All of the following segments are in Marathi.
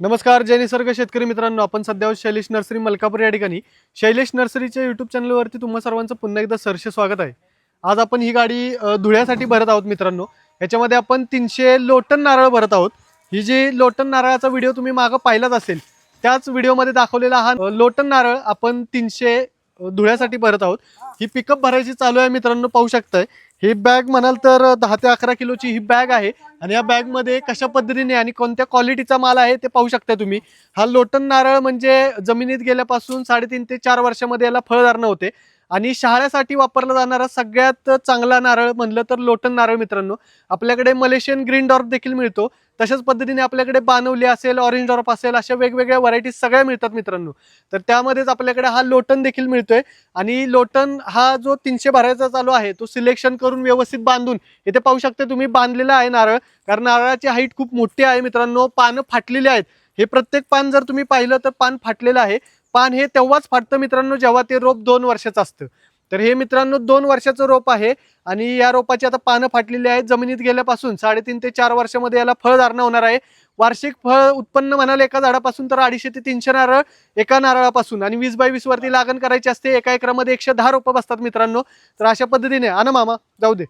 नमस्कार जय निसर्ग शेतकरी मित्रांनो. आपण सध्या शैलेश नर्सरी मलकापूर या ठिकाणी. शैलेश नर्सरीच्या युट्यूब चॅनलवरती तुम्हा सर्वांचं पुन्हा एकदा सरसे स्वागत आहे. आज आपण ही गाडी धुळ्यासाठी भरत आहोत मित्रांनो. याच्यामध्ये आपण तीनशे लोटन नारळ भरत आहोत. ही जी लोटन नारळाचा व्हिडिओ तुम्ही मागं पाहिलाच असेल त्याच व्हिडिओमध्ये दाखवलेला हा लोटन नारळ आपण तीनशे धुळ्यासाठी भरत आहोत. ही पिकअप भरायची चालू आहे मित्रांनो पाहू शकताय. ही बॅग म्हणाल तर दहा ते अकरा किलोची ही बॅग आहे. आणि या बॅगमध्ये कशा पद्धतीने आणि कोणत्या क्वालिटीचा माल आहे ते पाहू शकताय तुम्ही. हा लोटन नारळ म्हणजे जमिनीत गेल्यापासून साडेतीन ते चार वर्षामध्ये याला फळधारणा होते. आणि शहाळ्यासाठी वापरला जाणारा सगळ्यात चांगला नारळ म्हणलं तर लोटन नारळ मित्रांनो. आपल्याकडे मलेशियन ग्रीन डॉर्फ देखील मिळतो. तशाच पद्धतीने आपल्याकडे बानवली असेल ऑरेंज डॉर्फ असेल अशा वेगवेगळ्या व्हरायटीज सगळ्या मिळतात मित्रांनो. तर त्यामध्येच आपल्याकडे हा लोटन देखील मिळतोय. आणि लोटन हा जो तीनशे भरायचा चालू आहे तो सिलेक्शन करून व्यवस्थित बांधून इथे पाहू शकता तुम्ही बांधलेला आहे नारळ. कारण नारळाची हाईट खूप मोठी आहे मित्रांनो. पानं फाटलेली आहेत. हे प्रत्येक पान जर तुम्ही पाहिलं तर पान फाटलेलं आहे. पान हे तेव्हाच फाटतं मित्रांनो जेव्हा ते रोप दोन वर्षाचं असतं. तर हे मित्रांनो दोन वर्षाचं रोप आहे आणि या रोपाची आता पानं फाटलेली आहेत. जमिनीत गेल्यापासून साडेतीन ते चार वर्षामध्ये याला फळधारणा होणार आहे. वार्षिक फळ उत्पन्न म्हणाल एका झाडापासून तर अडीचशे ते तीनशे नारळ एका नारळापासून आणि वीस बाय वीस वरती लागण करायची असते. एका एकरामध्ये एकशे दहा रोपं बसतात मित्रांनो. तर अशा पद्धतीने आणा मामा? जाऊ दे.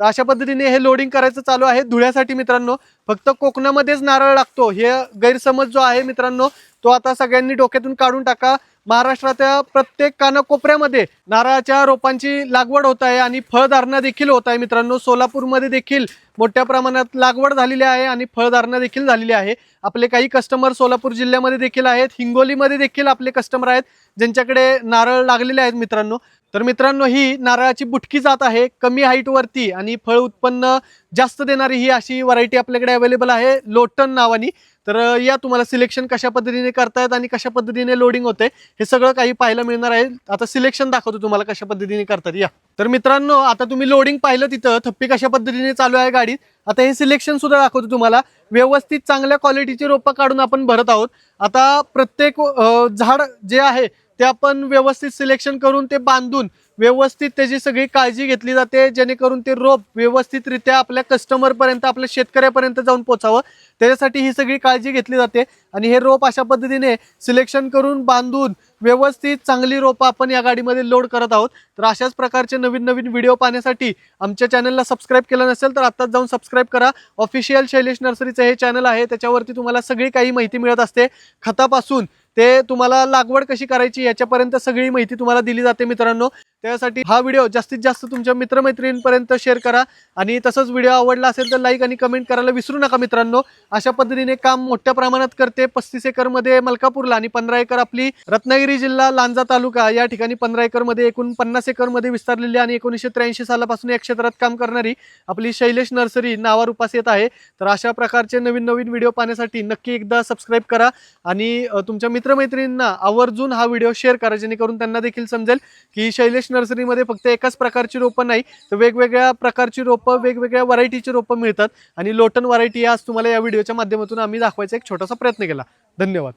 तर अशा पद्धतीने हे लोडिंग करायचं चालू आहे. धुळ्यासाठी मित्रांनो फक्त कोकणामध्येच नारळ लागतो. हे गैरसमज जो आहे मित्रांनो तो आता सगळ्यांनी डोक्यातून काढून टाका. महाराष्ट्राच्या प्रत्येक कानाकोपऱ्यामध्ये नारळाच्या रोपांची लागवड होत आहे आणि फळधारणा देखील होत आहे मित्रांनो. सोलापूरमध्ये देखील मोठ्या प्रमाणात लागवड झालेली आहे आणि फळधारणा देखील झालेली आहे. आपले काही कस्टमर सोलापूर जिल्ह्यामध्ये देखील आहेत. हिंगोलीमध्ये देखील आपले कस्टमर आहेत ज्यांच्याकडे नारळ लागलेले आहेत मित्रांनो. तर मित्रांनो ही नारळाची बुटकी जात आहे. कमी हाईटवरती आणि फळ उत्पन्न जास्त देणारी ही अशी व्हरायटी आपल्याकडे अवेलेबल आहे. लोटन नावानी. तर या तुम्हाला सिलेक्शन कशा पद्धतीने करतायत आणि कशा पद्धतीने लोडिंग होते हे सगळं काही पाहायला मिळणार आहे. आता सिलेक्शन दाखवतो तुम्हाला कशा पद्धतीने करतात. या. तर मित्रांनो आता तुम्ही लोडिंग पाहिलं तिथं थप्पी कशा पद्धतीने चालू आहे गाडीत. आता हे सिलेक्शन सुद्धा दाखवतो तुम्हाला. व्यवस्थित चांगल्या क्वालिटीची रोपं काढून आपण भरत आहोत. आता प्रत्येक झाड जे आहे ते आपण व्यवस्थित सिलेक्शन करून ते बांधून व्यवस्थित त्याची सगळी काळजी घेतली जाते जेणेकरून ते रोप व्यवस्थितरित्या आपल्या कस्टमरपर्यंत आपल्या शेतकऱ्यापर्यंत जाऊन पोचावं. त्याच्यासाठी ही सगळी काळजी घेतली जाते. आणि हे रोप अशा पद्धतीने सिलेक्शन करून बांधून व्यवस्थित चांगली रोपं आपण या गाडीमध्ये लोड करत आहोत. तर अशाच प्रकारचे नवीन नवीन व्हिडिओ पाहण्यासाठी आमच्या चॅनलला सबस्क्राईब केलं नसेल तर आत्ताच जाऊन सबस्क्राईब करा. ऑफिशियल शैलेश नर्सरीचं हे चॅनल आहे. त्याच्यावरती तुम्हाला सगळी काही माहिती मिळत असते. खतापासून ते तुम्हाला लागवड कशी करायची याच्यापर्यंत सगळी माहिती तुम्हाला दिली जाते मित्रांनो. त्यासाठी हा व्हिडिओ जास्तीत जास्त तुमच्या मित्रमैत्रिणींपर्यंत शेअर करा. आणि तसंच व्हिडिओ आवडला असेल तर लाईक आणि कमेंट करायला विसरू नका मित्रांनो. अशा पद्धतीने काम मोठ्या प्रमाणात करते पस्तीस एकरमध्ये मलकापूरला आणि पंधरा एकर आपली रत्नागिरी जिल्हा लांजा तालुका. या ठिकाणी पंधरा एकरमध्ये एकूण पन्नास एकरमध्ये विस्तारलेली आणि एकोणीसशे त्र्याऐंशी सालापासून या क्षेत्रात काम करणारी आपली शैलेश नर्सरी नावार उपास येत आहे. तर अशा प्रकारचे नवीन नवीन व्हिडिओ पाहण्यासाठी नक्की एकदा सबस्क्राईब करा. आणि तुमच्या मित्रमैत्रिणींना आवर्जून हा व्हिडिओ शेअर करा जेणेकरून त्यांना देखील समजेल की शैलेश नर्सरीमध्ये फक्त एकाच प्रकारची रोपं नाही तर वेगवेगळ्या प्रकारची रोपं वेगवेगळ्या व्हरायटीची रोपं मिळतात. आणि लोटन व्हरायटी आज तुम्हाला या व्हिडिओच्या माध्यमातून आम्ही दाखवायचा एक छोटासा प्रयत्न केला. धन्यवाद.